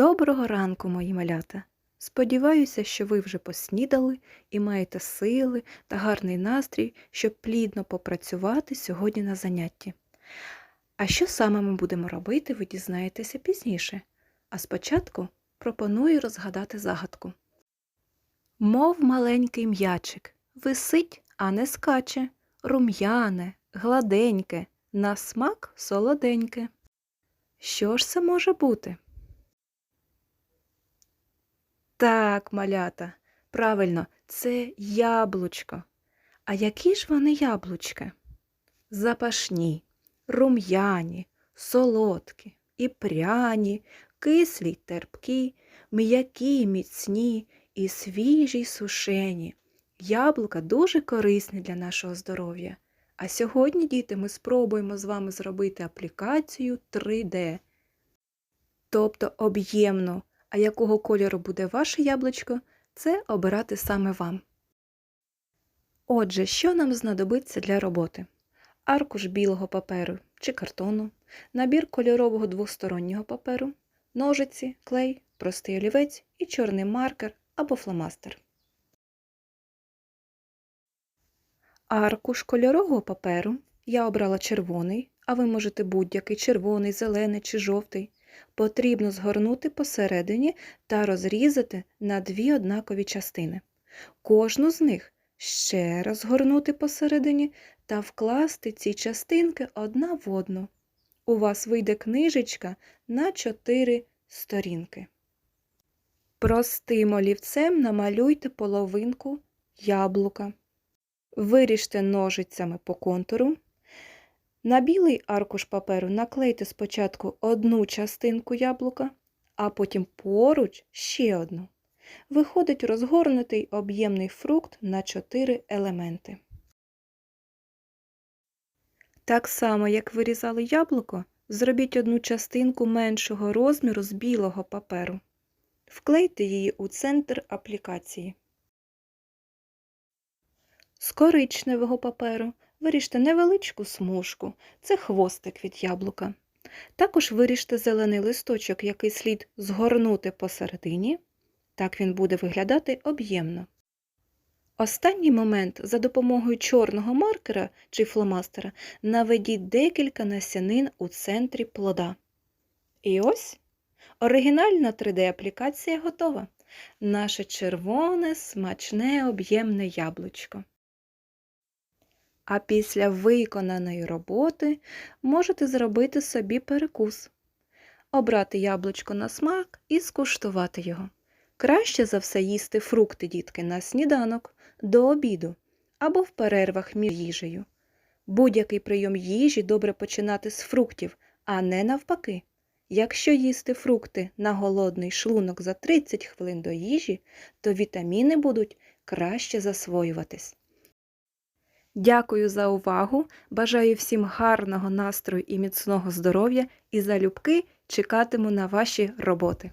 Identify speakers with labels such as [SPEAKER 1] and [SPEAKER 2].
[SPEAKER 1] Доброго ранку, мої малята! Сподіваюся, що ви вже поснідали і маєте сили та гарний настрій, щоб плідно попрацювати сьогодні на занятті. А що саме ми будемо робити, ви дізнаєтеся пізніше. А спочатку пропоную розгадати загадку. Мов маленький м'ячик, висить, а не скаче, рум'яне, гладеньке, на смак солоденьке. Що ж це може бути? Так, малята, правильно, це яблучко. А які ж вони яблучка? Запашні, рум'яні, солодкі і пряні, кислі й терпкі, м'які й міцні і свіжі й сушені. Яблука дуже корисні для нашого здоров'я. А сьогодні, діти, ми спробуємо з вами зробити аплікацію 3D, тобто об'ємну. А якого кольору буде ваше яблучко, це обирати саме вам. Отже, що нам знадобиться для роботи? Аркуш білого паперу чи картону, набір кольорового двостороннього паперу, ножиці, клей, простий олівець і чорний маркер або фломастер. Аркуш кольорового паперу я обрала червоний, а ви можете будь-який червоний, зелений чи жовтий. Потрібно згорнути посередині та розрізати на дві однакові частини. Кожну з них ще раз згорнути посередині та вкласти ці частинки одна в одну. У вас вийде книжечка на чотири сторінки. Простим олівцем намалюйте половинку яблука. Виріжте ножицями по контуру. На білий аркуш паперу наклейте спочатку одну частинку яблука, а потім поруч ще одну. Виходить розгорнутий об'ємний фрукт на чотири елементи. Так само, як вирізали яблуко, зробіть одну частинку меншого розміру з білого паперу. Вклейте її у центр аплікації. З коричневого паперу виріжте невеличку смужку, це хвостик від яблука. Також виріжте зелений листочок, який слід згорнути посередині. Так він буде виглядати об'ємно. Останній момент за допомогою чорного маркера чи фломастера наведіть декілька насянин у центрі плода. І ось оригінальна 3D-аплікація готова. Наше червоне, смачне, об'ємне яблучко. А після виконаної роботи можете зробити собі перекус, обрати яблучко на смак і скуштувати його. Краще за все їсти фрукти, дітки, на сніданок, до обіду або в перервах між їжею. Будь-який прийом їжі добре починати з фруктів, а не навпаки. Якщо їсти фрукти на голодний шлунок за 30 хвилин до їжі, то вітаміни будуть краще засвоюватись. Дякую за увагу. Бажаю всім гарного настрою і міцного здоров'я і залюбки чекатиму на ваші роботи.